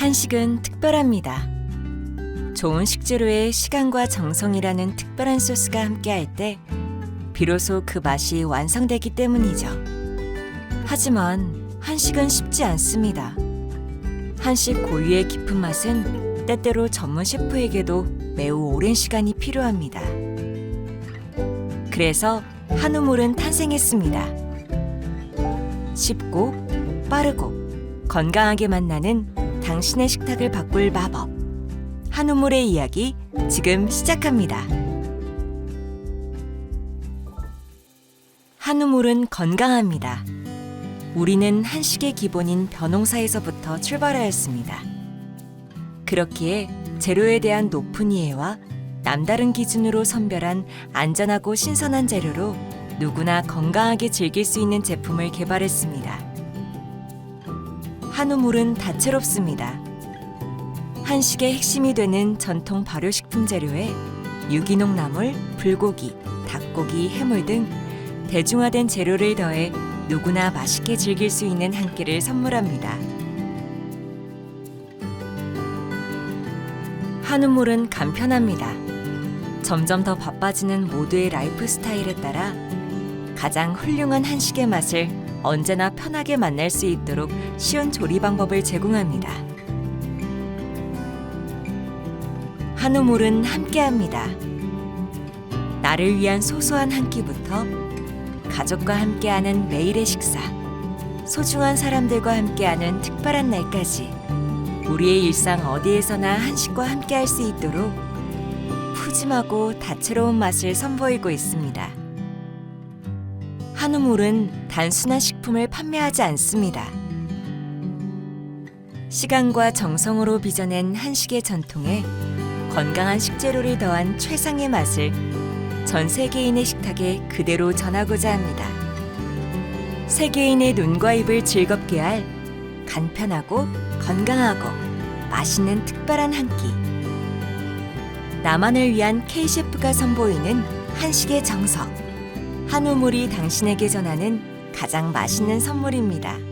한식은 특별합니다. 좋은 식재료에 시간과 정성이라는 특별한 소스가 함께할 때 비로소 그 맛이 완성되기 때문이죠. 하지만 한식은 쉽지 않습니다. 한식 고유의 깊은 맛은 때때로 전문 셰프에게도 매우 오랜 시간이 필요합니다. 그래서 한우물은 탄생했습니다. 쉽고 빠르고 건강하게 만나는 당신의 식탁을 바꿀 마법. 한 우물의 이야기 지금 시작합니다. 한 우물은 건강합니다. 우리는 한식의 기본인 벼농사에서부터 출발하였습니다. 그렇기에 재료에 대한 높은 이해와 남다른 기준으로 선별한 안전하고 신선한 재료로 누구나 건강하게 즐길 수 있는 제품을 개발했습니다. 한우물은 다채롭습니다. 한식의 핵심이 되는 전통 발효식품 재료에 유기농 나물, 불고기, 닭고기, 해물 등 대중화된 재료를 더해 누구나 맛있게 즐길 수 있는 한 끼를 선물합니다. 한우물은 간편합니다. 점점 더 바빠지는 모두의 라이프 스타일에 따라 가장 훌륭한 한식의 맛을 언제나 편하게 만날 수 있도록 쉬운 조리 방법을 제공합니다. 한우물은 함께합니다. 나를 위한 소소한 한 끼부터 가족과 함께하는 매일의 식사, 소중한 사람들과 함께하는 특별한 날까지 우리의 일상 어디에서나 한식과 함께할 수 있도록 푸짐하고 다채로운 맛을 선보이고 있습니다. 한우물은 단순한 식품을 판매하지 않습니다. 시간과 정성으로 빚어낸 한식의 전통에 건강한 식재료를 더한 최상의 맛을 전 세계인의 식탁에 그대로 전하고자 합니다. 세계인의 눈과 입을 즐겁게 할 간편하고 건강하고 맛있는 특별한 한 끼. 나만을 위한 K셰프가 선보이는 한식의 정석. 한우물이 당신에게 전하는 가장 맛있는 선물입니다.